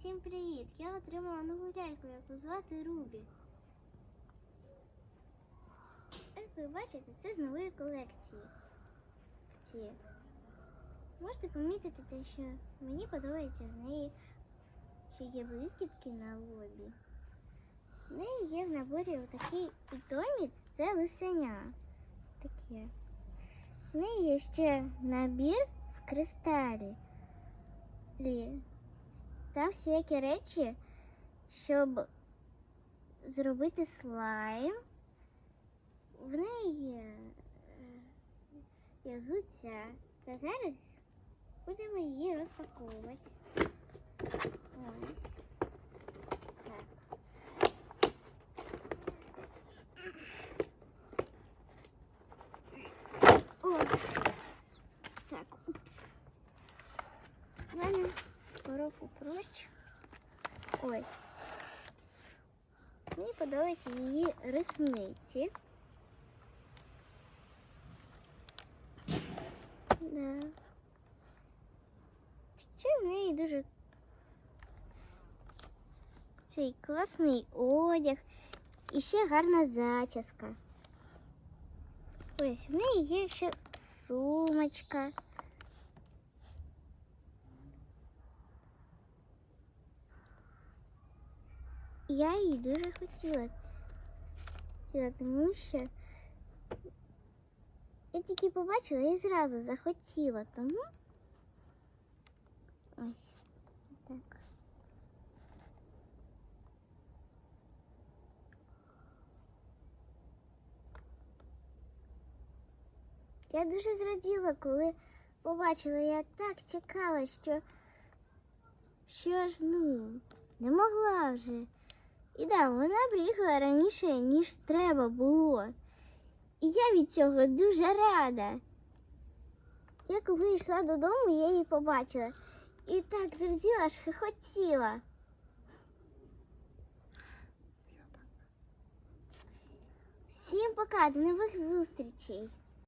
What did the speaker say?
Всім привіт! Я отримала нову ляльку, яку звати Рубі. Як ви бачите, це з нової колекції. Ці. Можете помітити те, що мені подобається в неї, що є блискітки на лобі. В неї є в наборі отакий питомець, це лисеня. Таке. В неї є ще набір в кристалі. Там всякі речі, щоб зробити слайм. В неї є, е, взуття. Та зараз будемо її розпаковувати. Ось. Так. О! Так, упс. Мене коробку прочь. Ось. Мені подобаються її ресниці. Да. Ще в неї дуже цей класний одяг і ще гарна зачіска. Ось в неї є ще сумочка. Я її дуже хотіла. Тому що я тільки побачила і зразу захотіла, тому. Ось так. Я дуже зраділа, коли побачила, я так чекала, що, що ж ну, не могла вже. І да, вона приїхала раніше, ніж треба було. І я від цього дуже рада. Я коли йшла додому, я її побачила. І так зраділа, аж хихотіла. Всім пока, до нових зустрічей.